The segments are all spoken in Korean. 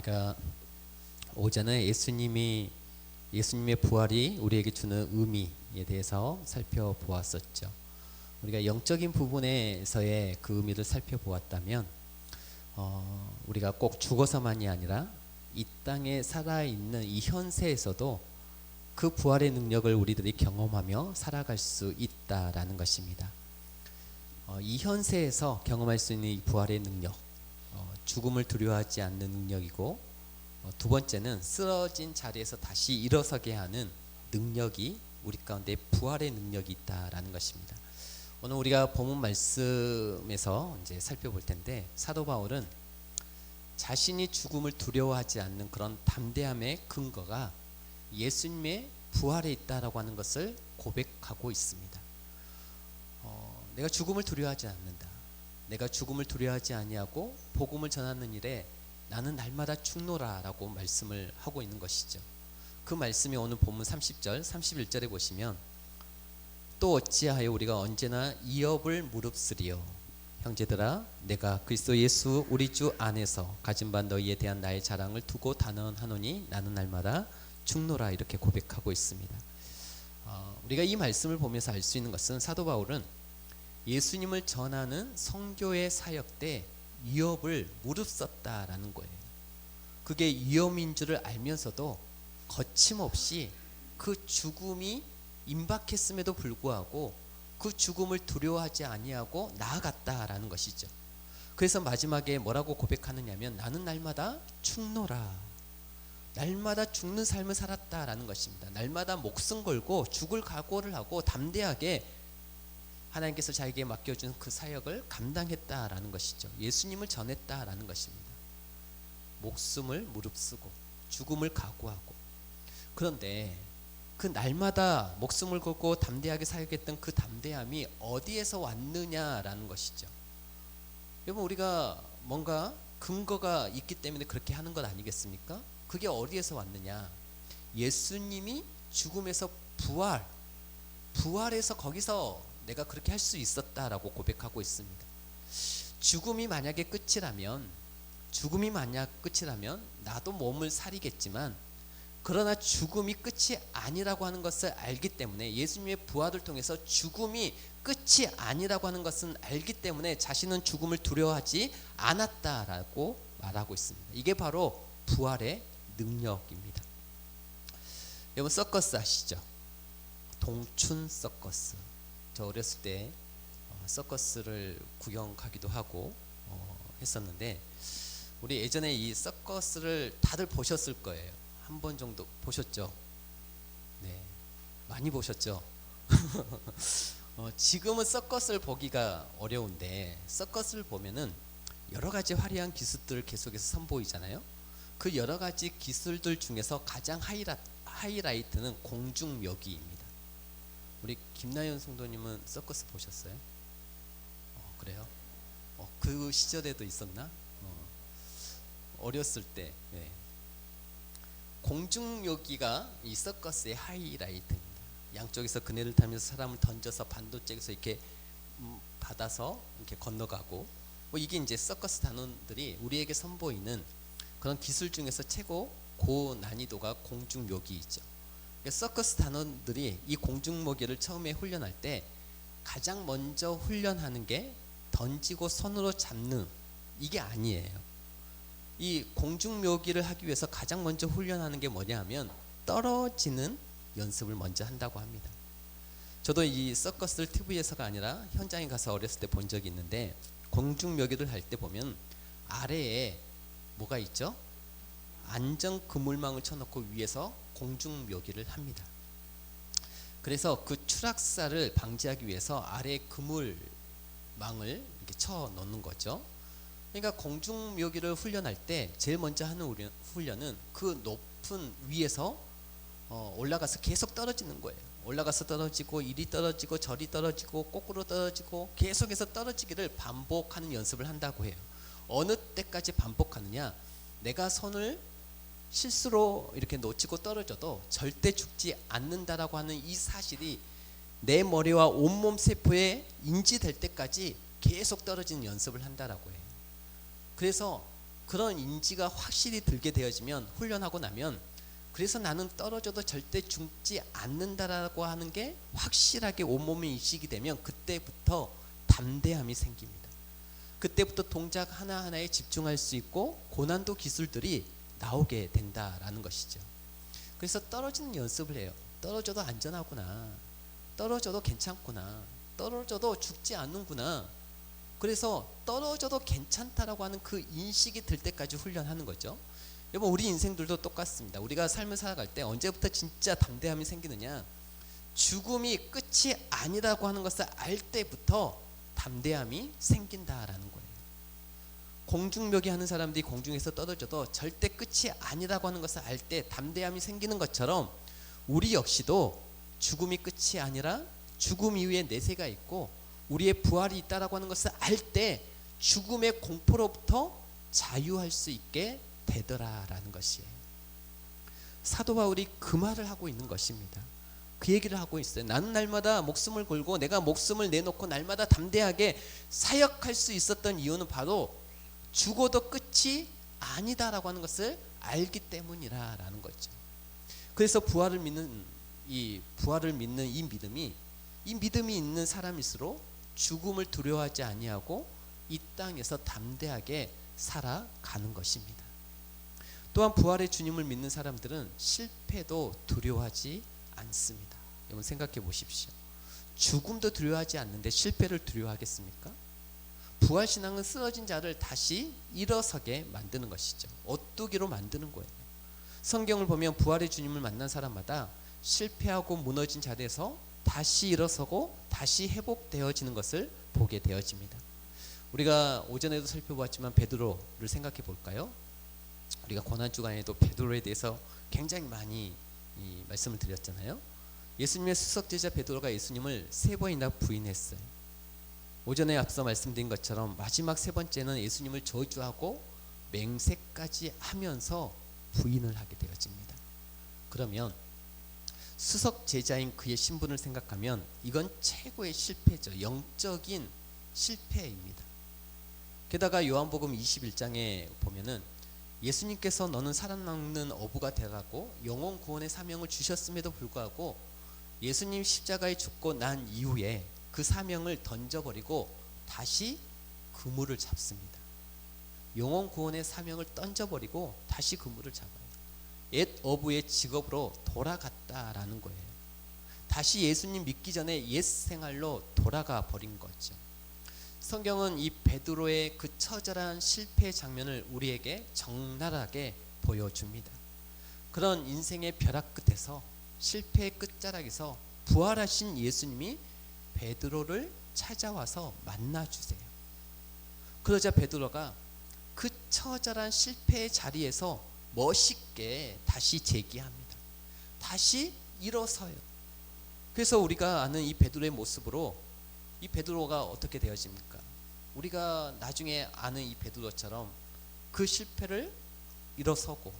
우리가 오전에 예수님이 예수님의 부활이 우리에게 주는 의미에 대해서 살펴보았었죠. 우리가 영적인 부분에서의 그 의미를 살펴보았다면 어, 우리가 꼭 죽어서만이 아니라 이 땅에 살아 있는 이 현세에서도 그 부활의 능력을 우리들이 경험하며 살아갈 수 있다라는 것입니다. 어, 이 현세에서 경험할 수 있는 이 부활의 능력, 어, 죽음을 두려워하지 않는 능력이고 어, 두 번째는 쓰러진 자리에서 다시 일어서게 하는 능력이 우리 가운데 부활의 능력이 있다라는 것입니다. 오늘 우리가 본문 말씀에서 이제 살펴볼 텐데 사도 바울은 자신이 죽음을 두려워하지 않는 그런 담대함의 근거가 예수님의 부활에 있다라고 하는 것을 고백하고 있습니다. 어, 내가 죽음을 두려워하지 않는다. 내가 죽음을 두려워하지 아니하고 복음을 전하는 일에 나는 날마다 죽노라라고 말씀을 하고 있는 것이죠. 그 말씀이 오늘 본문 30절, 31절에 보시면 또 어찌하여 우리가 언제나 이업을 무릅쓰리요 형제들아 내가 그리스도 예수 우리 주 안에서 가진 바 너희에 대한 나의 자랑을 두고 단언하노니 나는 날마다 죽노라 이렇게 고백하고 있습니다. 어, 우리가 이 말씀을 보면서 알 수 있는 것은 사도 바울은 예수님을 전하는 성교의 사역 때 위협을 무릅썼다라는 거예요. 그게 위험인 줄을 알면서도 거침없이 그 죽음이 임박했음에도 불구하고 그 죽음을 두려워하지 아니하고 나아갔다라는 것이죠. 그래서 마지막에 뭐라고 고백하느냐면 나는 날마다 죽노라. 날마다 죽는 삶을 살았다라는 것입니다. 날마다 목숨 걸고 죽을 각오를 하고 담대하게 하나님께서 자에게 맡겨준 그 사역을 감당했다라는 것이죠. 예수님을 전했다라는 것입니다. 목숨을 무릅쓰고 죽음을 각오하고 그런데 그 날마다 목숨을 걸고 담대하게 사역했던 그 담대함이 어디에서 왔느냐라는 것이죠. 여러분 우리가 뭔가 근거가 있기 때문에 그렇게 하는 것 아니겠습니까? 그게 어디에서 왔느냐? 예수님이 죽음에서 부활, 부활해서 거기서 내가 그렇게 할 수 있었다라고 고백하고 있습니다. 죽음이 만약에 끝이라면, 죽음이 만약 끝이라면 나도 몸을 사리겠지만, 그러나 죽음이 끝이 아니라고 하는 것을 알기 때문에 예수님의 부활을 통해서 죽음이 끝이 아니라고 하는 것은 알기 때문에 자신은 죽음을 두려워하지 않았다라고 말하고 있습니다. 이게 바로 부활의 능력입니다. 여러분 서커스 아시죠? 동춘 서커스. 저 어렸을 때 어, 서커스를 구경 가기도 하고 어, 했었는데 우리 예전에 이 서커스를 다들 보셨을 거예요. 한 번 정도 보셨죠? 네, 많이 보셨죠? 어, 지금은 서커스를 보기가 어려운데 서커스를 보면은 여러 가지 화려한 기술들을 계속해서 선보이잖아요. 그 여러 가지 기술들 중에서 가장 하이라, 하이라이트는 공중묘기입니다. 우리 김나연 성도님은 서커스 보셨어요? 어, 그래요? 어, 그 시절에도 있었나? 어, 어렸을 때. 네. 공중묘기가 이 서커스의 하이라이트입니다. 양쪽에서 그네를 타면서 사람을 던져서 반도쪽에서 이렇게 음, 받아서 이렇게 건너가고 뭐 이게 이제 서커스 단원들이 우리에게 선보이는 그런 기술 중에서 최고 고 난이도가 공중묘기이죠. 그러니까 서커스 단원들이 이 공중묘기를 처음에 훈련할 때 가장 먼저 훈련하는 게 던지고 손으로 잡는 이게 아니에요. 이 공중 묘기를 하기 위해서 가장 먼저 훈련하는 게 뭐냐 하면 떨어지는 연습을 먼저 한다고 합니다. 저도 이 서커스를 TV에서가 아니라 현장에 가서 어렸을 때 본 적이 있는데 공중 묘기를 할 때 보면 아래에 뭐가 있죠? 안전 그물망을 쳐놓고 위에서 공중 묘기를 합니다. 그래서 그 추락사를 방지하기 위해서 아래 그물망을 이렇게 쳐 놓는 거죠. 그러니까 공중 묘기를 훈련할 때 제일 먼저 하는 훈련은 그 높은 위에서 어, 올라가서 계속 떨어지는 거예요. 올라가서 떨어지고 이리 떨어지고 저리 떨어지고 거꾸로 떨어지고 계속해서 떨어지기를 반복하는 연습을 한다고 해요. 어느 때까지 반복하느냐? 내가 손을 실수로 이렇게 놓치고 떨어져도 절대 죽지 않는다라고 하는 이 사실이 내 머리와 온몸 세포에 인지될 때까지 계속 떨어지는 연습을 한다라고 해요. 그래서 그런 인지가 확실히 들게 되어지면 훈련하고 나면 그래서 나는 떨어져도 절대 죽지 않는다라고 하는 게 확실하게 온몸에 인식이 되면 그때부터 담대함이 생깁니다. 그때부터 동작 하나하나에 집중할 수 있고 고난도 기술들이 나오게 된다라는 것이죠. 그래서 떨어지는 연습을 해요. 떨어져도 안전하구나. 떨어져도 괜찮구나. 떨어져도 죽지 않는구나. 그래서 떨어져도 괜찮다라고 하는 그 인식이 들 때까지 훈련하는 거죠. 여러분 우리 인생들도 똑같습니다. 우리가 삶을 살아갈 때 언제부터 진짜 담대함이 생기느냐? 죽음이 끝이 아니라고 하는 것을 알 때부터 담대함이 생긴다라는 거예요. 공중묘기 하는 사람들이 공중에서 떨어져도 절대 끝이 아니라고 하는 것을 알 때 담대함이 생기는 것처럼 우리 역시도 죽음이 끝이 아니라 죽음 이후에 내세가 있고 우리의 부활이 있다라고 하는 것을 알 때 죽음의 공포로부터 자유할 수 있게 되더라라는 것이에요. 사도 바울이 그 말을 하고 있는 것입니다. 그 얘기를 하고 있어요. 나는 날마다 목숨을 걸고 내가 목숨을 내놓고 날마다 담대하게 사역할 수 있었던 이유는 바로 죽어도 끝이 아니다라고 하는 것을 알기 때문이라라는 거죠. 그래서 부활을 믿는 이 부활을 믿는 이 믿음이 이 믿음이 있는 사람일수록 죽음을 두려워하지 아니하고 이 땅에서 담대하게 살아가는 것입니다. 또한 부활의 주님을 믿는 사람들은 실패도 두려워하지 않습니다. 여러분 생각해 보십시오. 죽음도 두려워하지 않는데 실패를 두려워하겠습니까? 부활 신앙은 쓰러진 자를 다시 일어서게 만드는 것이죠. 오뚜기로 만드는 거예요. 성경을 보면 부활의 주님을 만난 사람마다 실패하고 무너진 자리에서 다시 일어서고 다시 회복되어지는 것을 보게 되어집니다. 우리가 오전에도 살펴보았지만 베드로를 생각해 볼까요? 우리가 고난 주간에도 베드로에 대해서 굉장히 많이 이 말씀을 드렸잖아요. 예수님의 수석 제자 베드로가 예수님을 세 번이나 부인했어요. 오전에 앞서 말씀드린 것처럼 마지막 세 번째는 예수님을 저주하고 맹세까지 하면서 부인을 하게 되어집니다. 그러면 수석 제자인 그의 신분을 생각하면 이건 최고의 실패죠. 영적인 실패입니다. 게다가 요한복음 21장에 보면은 예수님께서 너는 살아남는 어부가 되라고 영혼 구원의 사명을 주셨음에도 불구하고 예수님 십자가에 죽고 난 이후에 그 사명을 던져버리고 다시 그물을 잡습니다. 영혼 구원의 사명을 던져버리고 다시 그물을 잡아요. 옛 어부의 직업으로 돌아갔다라는 거예요. 다시 예수님 믿기 전에 옛 생활로 돌아가 버린 거죠. 성경은 이 베드로의 그 처절한 실패 장면을 우리에게 적나라하게 보여줍니다. 그런 인생의 벼락 끝에서 실패의 끝자락에서 부활하신 예수님이 베드로를 찾아와서 만나 주세요. 그러자 베드로가 그 처절한 실패의 자리에서 멋있게 다시 재기합니다. 다시 일어서요. 그래서 우리가 아는 이 베드로의 모습으로 이 베드로가 어떻게 되어집니까? 우리가 나중에 아는 이 베드로처럼 그 실패를 일어서고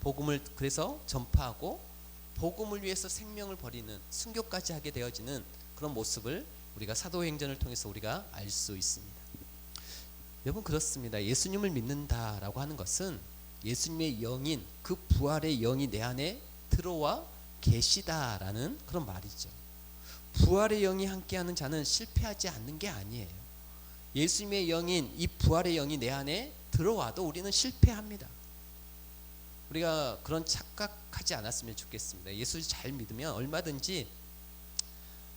복음을 그래서 전파하고 복음을 위해서 생명을 버리는 순교까지 하게 되어지는 그런 모습을 우리가 사도행전을 통해서 우리가 알 수 있습니다. 여러분 그렇습니다. 예수님을 믿는다라고 하는 것은 예수님의 영인 그 부활의 영이 내 안에 들어와 계시다라는 그런 말이죠. 부활의 영이 함께하는 자는 실패하지 않는 게 아니에요. 예수님의 영인 이 부활의 영이 내 안에 들어와도 우리는 실패합니다. 우리가 그런 착각하지 않았으면 좋겠습니다. 예수 잘 믿으면 얼마든지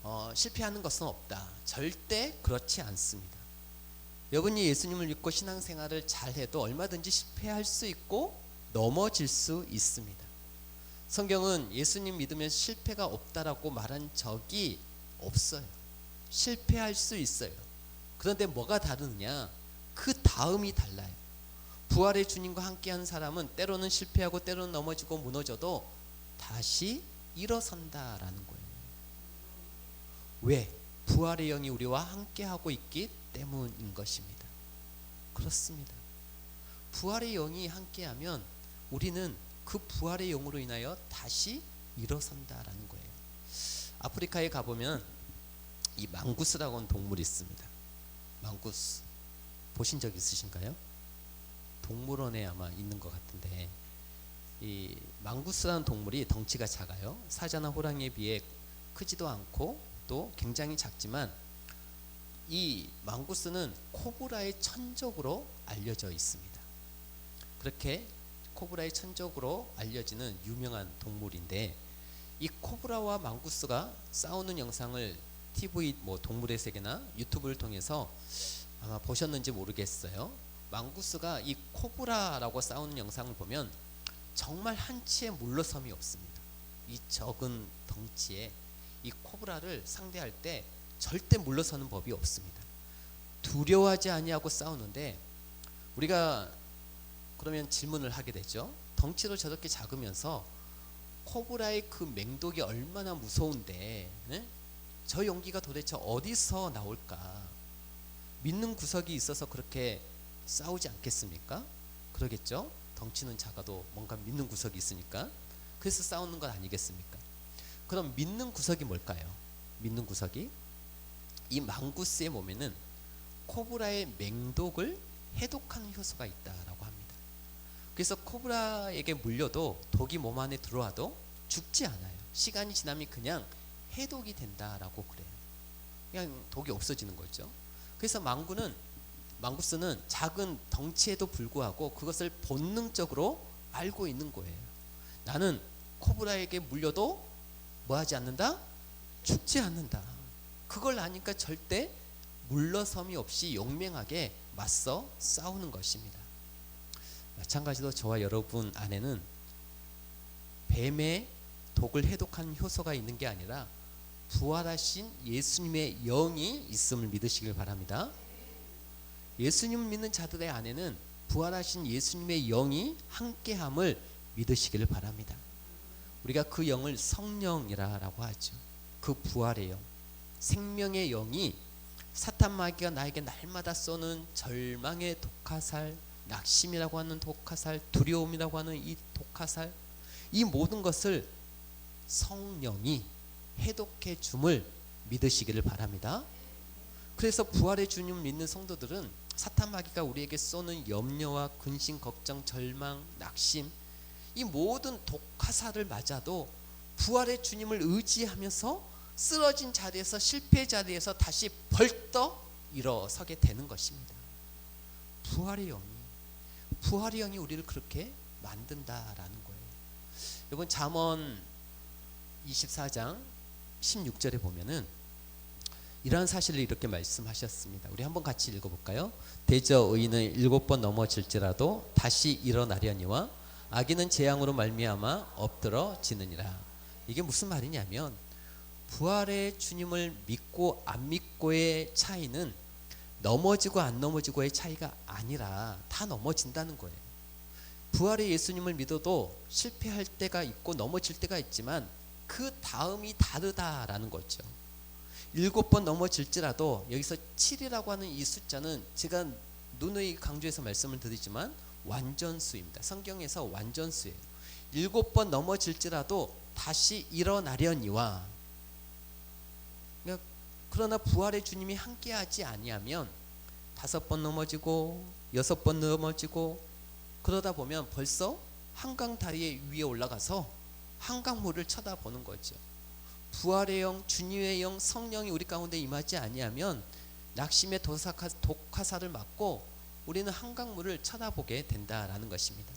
어, 실패하는 것은 없다. 절대 그렇지 않습니다. 여러분이 예수님을 믿고 신앙생활을 잘해도 얼마든지 실패할 수 있고 넘어질 수 있습니다. 성경은 예수님 믿으면 실패가 없다라고 말한 적이 없어요. 실패할 수 있어요. 그런데 뭐가 다르느냐? 그 다음이 달라요. 부활의 주님과 함께하는 사람은 때로는 실패하고 때로는 넘어지고 무너져도 다시 일어선다라는 거예요. 왜? 부활의 영이 우리와 함께하고 있기 때문인 것입니다. 그렇습니다. 부활의 영이 함께하면 우리는 그 부활의 영으로 인하여 다시 일어선다라는 거예요. 아프리카에 가보면 이 망구스라고 하는 동물이 있습니다. 망구스 보신 적 있으신가요? 동물원에 아마 있는 것 같은데 이 망구스라는 동물이 덩치가 작아요. 사자나 호랑이에 비해 크지도 않고 또 굉장히 작지만 이 망구스는 코브라의 천적으로 알려져 있습니다. 그렇게 코브라의 천적으로 알려지는 유명한 동물인데 이 코브라와 망구스가 싸우는 영상을 TV 뭐 동물의 세계나 유튜브를 통해서 아마 보셨는지 모르겠어요. 망구스가 이 코브라라고 싸우는 영상을 보면 정말 한치의 물러섬이 없습니다. 이 적은 덩치에 이 코브라를 상대할 때 절대 물러서는 법이 없습니다. 두려워하지 아니하고 싸우는데 우리가 그러면 질문을 하게 되죠. 덩치로 저렇게 작으면서 코브라의 그 맹독이 얼마나 무서운데 네? 저 용기가 도대체 어디서 나올까? 믿는 구석이 있어서 그렇게 싸우지 않겠습니까? 그러겠죠? 덩치는 작아도 뭔가 믿는 구석이 있으니까 그래서 싸우는 건 아니겠습니까? 그럼 믿는 구석이 뭘까요? 믿는 구석이 이 망구스의 몸에는 코브라의 맹독을 해독하는 효소가 있다라고 합니다. 그래서 코브라에게 물려도 독이 몸 안에 들어와도 죽지 않아요. 시간이 지나면 그냥 해독이 된다라고 그래요. 그냥 독이 없어지는 거죠. 그래서 망구는 망구스는 작은 덩치에도 불구하고 그것을 본능적으로 알고 있는 거예요. 나는 코브라에게 물려도 뭐 하지 않는다? 죽지 않는다. 그걸 아니까 절대 물러섬이 없이 용맹하게 맞서 싸우는 것입니다. 마찬가지로 저와 여러분 안에는 뱀의 독을 해독하는 효소가 있는 게 아니라 부활하신 예수님의 영이 있음을 믿으시길 바랍니다. 예수님 믿는 자들의 안에는 부활하신 예수님의 영이 함께함을 믿으시기를 바랍니다. 우리가 그 영을 성령이라고 하죠. 그 부활의 영, 생명의 영이 사탄 마귀가 나에게 날마다 쏘는 절망의 독화살, 낙심이라고 하는 독화살, 두려움이라고 하는 이 독화살, 이 모든 것을 성령이 해독해 줌을 믿으시기를 바랍니다. 그래서 부활의 주님 믿는 성도들은 사탄 마귀가 우리에게 쏘는 염려와 근심, 걱정, 절망, 낙심 이 모든 독화살을 맞아도 부활의 주님을 의지하면서 쓰러진 자리에서 실패 자리에서 다시 벌떡 일어서게 되는 것입니다. 부활의 영이 부활의 영이 우리를 그렇게 만든다라는 거예요. 이번 잠언 24장 16절에 보면은 이러한 사실을 이렇게 말씀하셨습니다. 우리 한번 같이 읽어볼까요? 대저 의인은 일곱 번 넘어질지라도 다시 일어나려니와 악인은 재앙으로 말미암아 엎드러지느니라. 이게 무슨 말이냐면 부활의 주님을 믿고 안 믿고의 차이는 넘어지고 안 넘어지고의 차이가 아니라 다 넘어진다는 거예요. 부활의 예수님을 믿어도 실패할 때가 있고 넘어질 때가 있지만 그 다음이 다르다라는 거죠. 일곱 번 넘어질지라도 여기서 7이라고 하는 이 숫자는 제가 누누이 강조해서 말씀을 드리지만 완전수입니다. 성경에서 완전수예요. 일곱 번 넘어질지라도 다시 일어나려니와 그러니까 그러나 부활의 주님이 함께하지 아니하면 다섯 번 넘어지고 여섯 번 넘어지고 그러다 보면 벌써 한강 다리 위에 올라가서 한강물을 쳐다보는 거죠. 부활의 영, 주님의 영, 성령이 우리 가운데 임하지 아니하면 낙심의 독화사를 맞고 우리는 한강물을 쳐다보게 된다라는 것입니다.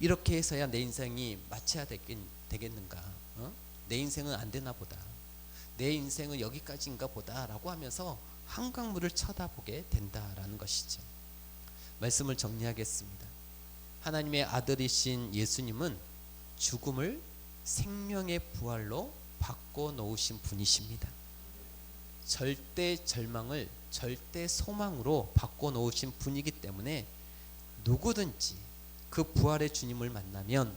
이렇게 해서야 내 인생이 마쳐야 되긴, 되겠는가? 어? 내 인생은 안 되나 보다. 내 인생은 여기까지인가 보다라고 하면서 한강물을 쳐다보게 된다라는 것이죠. 말씀을 정리하겠습니다. 하나님의 아들이신 예수님은 죽음을 생명의 부활로 바꿔 놓으신 분이십니다. 절대 절망을 절대 소망으로 바꿔 놓으신 분이기 때문에 누구든지 그 부활의 주님을 만나면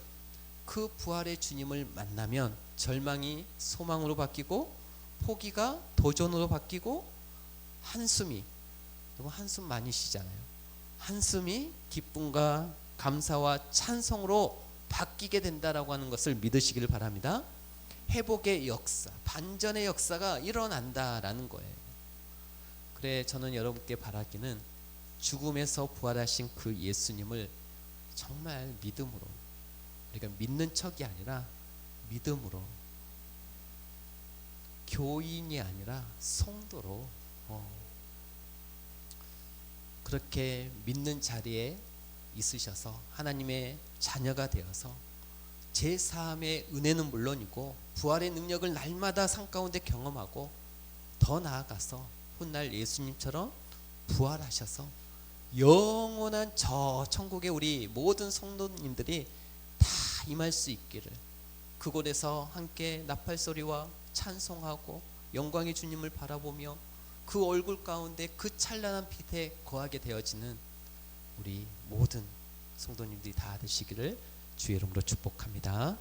그 부활의 주님을 만나면 절망이 소망으로 바뀌고 포기가 도전으로 바뀌고 한숨이 여러분 한숨 많이 쉬잖아요. 한숨이 기쁨과 감사와 찬송으로 바뀌게 된다라고 하는 것을 믿으시기를 바랍니다. 회복의 역사, 반전의 역사가 일어난다라는 거예요. 그래 저는 여러분께 바라기는 죽음에서 부활하신 그 예수님을 정말 믿음으로 우리가 믿는 척이 아니라 믿음으로 교인이 아니라 성도로 어, 그렇게 믿는 자리에 있으셔서 하나님의 자녀가 되어서 제 사함의 은혜는 물론이고 부활의 능력을 날마다 삶 가운데 경험하고 더 나아가서 훗날 예수님처럼 부활하셔서 영원한 저 천국의 우리 모든 성도님들이 다 임할 수 있기를 그곳에서 함께 나팔 소리와 찬송하고 영광의 주님을 바라보며 그 얼굴 가운데 그 찬란한 빛에 거하게 되어지는 우리 모든 성도님들이 다 되시기를 주의 이름으로 축복합니다.